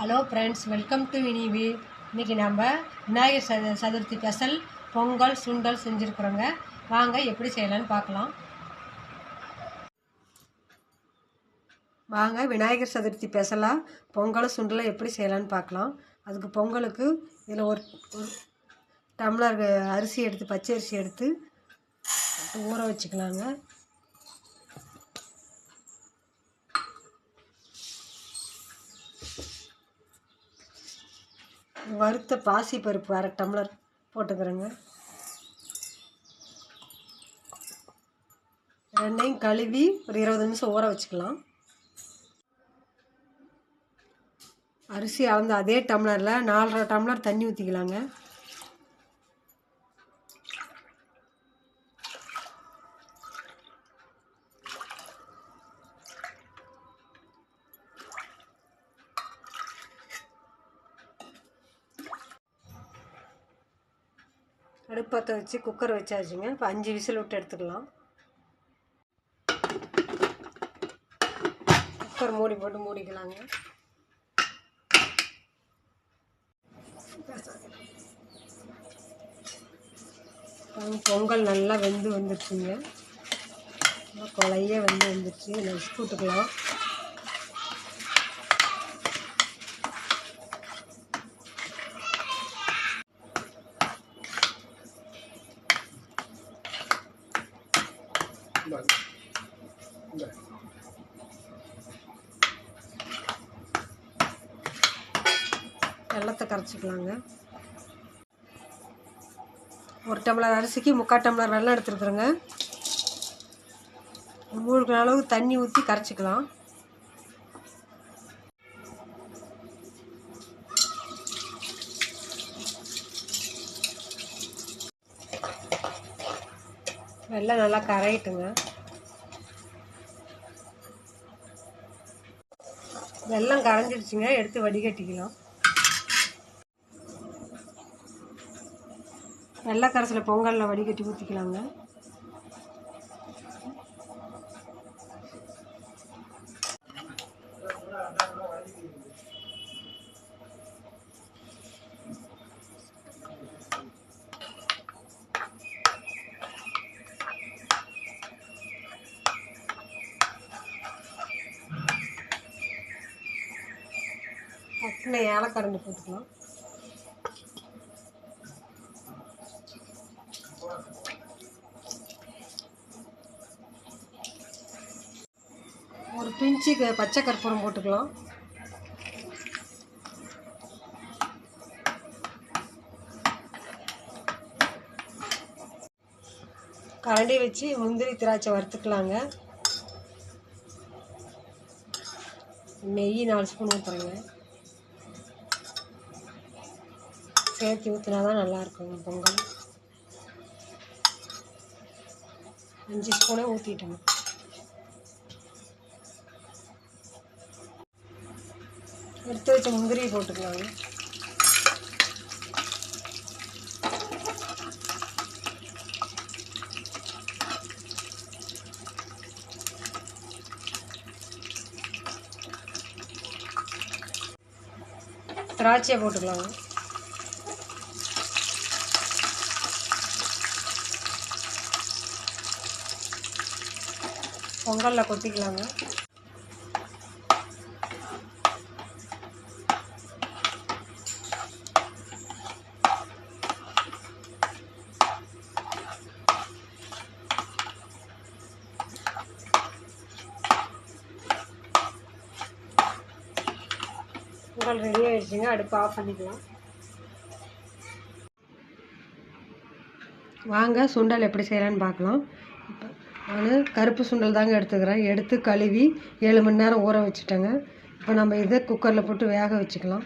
Hello friends welcome to இனிவி இன்றைக்கி நம்ம விநாயகர் சத சதுர்த்தி ஸ்பெஷல் பொங்கல் சுண்டல் செஞ்சுருக்குறோங்க. வாங்க எப்படி செய்யலான்னு பார்க்கலாம். வாங்க விநாயகர் சதுர்த்தி ஸ்பெஷலாக பொங்கல் சுண்டலும் எப்படி செய்யலான்னு பார்க்கலாம். அதுக்கு பொங்கலுக்கு இதில் ஒரு ஒரு டம்ளர் அரிசி எடுத்து பச்சை அரிசி எடுத்து ஊற வச்சுக்கலாங்க. வறுத்த பாசி பருப்பு அரை டம்ளர் போட்டுக்கிறேங்க. ரெண்டையும் கழுவி ஒரு இருபது நிமிஷம் ஊற வச்சுக்கலாம். அரிசி அந்த அதே டம்ளரில் நாலரை டம்ளர் தண்ணி ஊற்றிக்கலாங்க அடுப்பத்தை வச்சு குக்கர் வச்சாச்சுங்க. இப்போ அஞ்சு விசில் விட்டு எடுத்துக்கலாம். குக்கர் மூடி போட்டு மூடிக்கலாங்க. பொங்கல் நல்லா வெந்து வந்துருச்சுங்க. கொலையே வெந்து வந்துருச்சு. நெக்ஸ்ட் போட்டுக்கலாம் வெள்ளத்தை கரைச்சிக்கலாங்க. ஒரு டம்ளர் அரிசிக்கு முக்கால் டம்ளர் வெள்ளம் எடுத்துருக்குறேங்க. மூழ்கிற அளவுக்கு தண்ணி ஊற்றி கரைச்சிக்கலாம். வெள்ளம் நல்லா கரையட்டுங்க. வெள்ளம் கரைஞ்சிடுச்சுங்க. எடுத்து வடிகட்டிக்கலாம் வெள்ளை கரைசலை பொங்கலில் வடிகட்டி ஊற்றிக்கலாங்க டக்குன்னு ஏலக்கரண்டி போட்டுக்கலாம். ஒரு பிஞ்சு பச்சை கற்பூரம் போட்டுக்கலாம். கரண்டி வச்சு முந்திரி திராட்சை வறுத்துக்கலாங்க. நெய் நாலு ஸ்பூன் ஊற்றுறேங்க சேர்த்து ஊற்றினா தான் நல்லாயிருக்குங்க பொங்கல். அஞ்சு ஸ்பூனே ஊற்றிட்டேங்க எடுத்து வச்ச முந்திரியை போட்டுக்கலாங்க திராட்சையை போட்டுக்கலாங்க பொங்கலில் கொட்டிக்கலாங்க. பொங்கல் ரெடி ஆகிடுச்சிங்க அடுப்பு ஆஃப் பண்ணிக்கலாம். வாங்க சுண்டல் எப்படி செய்யலான்னு பார்க்கலாம். நான் கருப்பு சுண்டல் தாங்க எடுத்துக்கிறேன். எடுத்து கழுவி ஏழு மணி நேரம் ஊற வச்சுட்டேங்க. இப்போ நம்ம இதை குக்கரில் போட்டு வேக வச்சுக்கலாம்.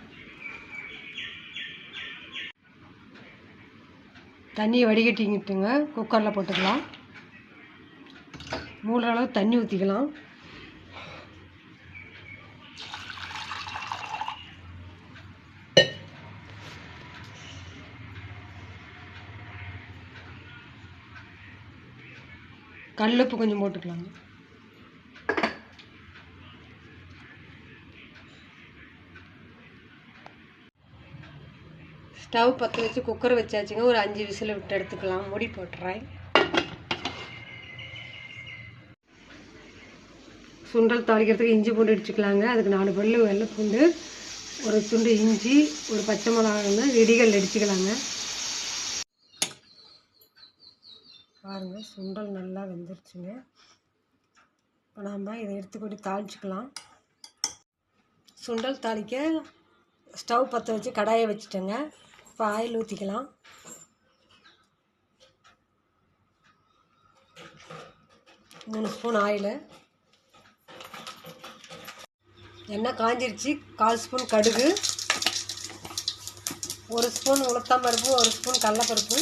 தண்ணியை வடிகட்டிக்கிட்டுங்க. குக்கரில் போட்டுக்கலாம். மூணு அளவு தண்ணி ஊற்றிக்கலாம் கல்லுப்பு கொஞ்சம் போட்டுக்கலாங்க. ஸ்டவ் பற்ற வச்சு குக்கர் வச்சாச்சுங்க. ஒரு அஞ்சு விசில் விட்டு எடுத்துக்கலாம். மூடி போட்டுறேன். சுண்டல் தாளிக்கிறதுக்கு இஞ்சி பூண்டு அடிச்சுக்கலாங்க அதுக்கு நாலு பல்லு வெள்ளை பூண்டு ஒரு துண்டு இஞ்சி ஒரு பச்சை மிளகாய் இடிகள் அடிச்சுக்கலாங்க பாருங்கள் சுண்டல் நல்லா வெந்துருச்சுங்க. இப்போ நாம் இதை எடுத்துக்கூடி தாளிச்சுக்கலாம். சுண்டல் தாளிக்க ஸ்டவ் பற்ற வச்சு கடாயை வச்சுட்டேங்க. இப்போ ஆயில் ஊற்றிக்கலாம் மூணு ஸ்பூன் ஆயிலு. எண்ணெய் காஞ்சிருச்சு. கால் ஸ்பூன் கடுகு. ஒரு ஸ்பூன் உளுத்தம் பருப்பு ஒரு ஸ்பூன் கடலப்பருப்பு.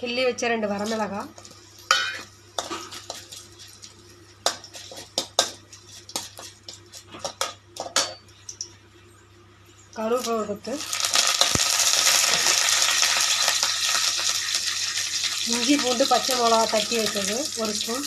கிள்ளி வச்ச ரெண்டு வரமிளகாய் கருவேப்பிலை கொத்து. இஞ்சி பூண்டு பச்சை மிளகா தட்டி வச்சது ஒரு ஸ்பூன்.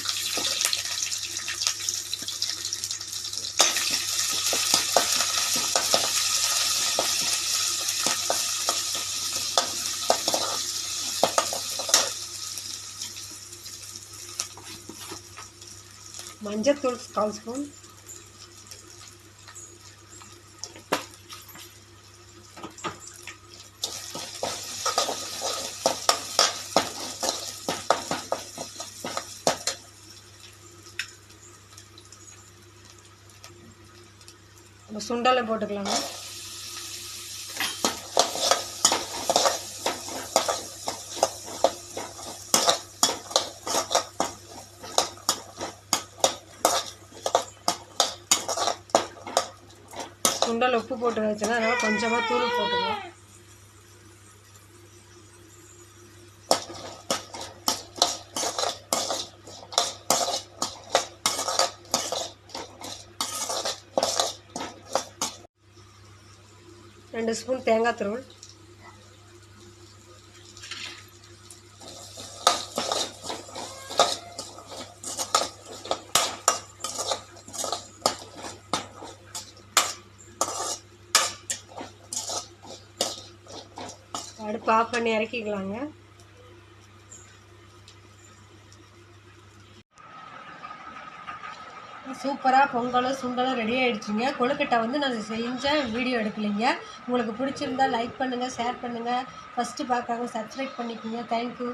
மஞ்சத்தூள் கால் ஸ்பூன். நம்ம சுண்டலை போட்டுக்கலாங்க. சுண்டல் உப்பு போட்டு வச்சுங்க அதனால் கொஞ்சமாக தூள் போட்டுக்கலாம் ரெண்டு ஸ்பூன் தேங்காய் துருவல். அடுப்பு ஆஃப் பண்ணி இறக்கிக்கலாங்க. சூப்பராக பொங்கலும் சுண்டலும் ரெடி ஆகிடுச்சிங்க கொழுக்கட்டை வந்து நான் செஞ்சேன் வீடியோ எடுக்கலைங்க. உங்களுக்கு பிடிச்சிருந்தா லைக் பண்ணுங்கள் ஷேர் பண்ணுங்கள் ஃபஸ்ட்டு பார்க்குறவங்க சப்ஸ்கிரைப் பண்ணிக்கோங்க. தேங்க்யூ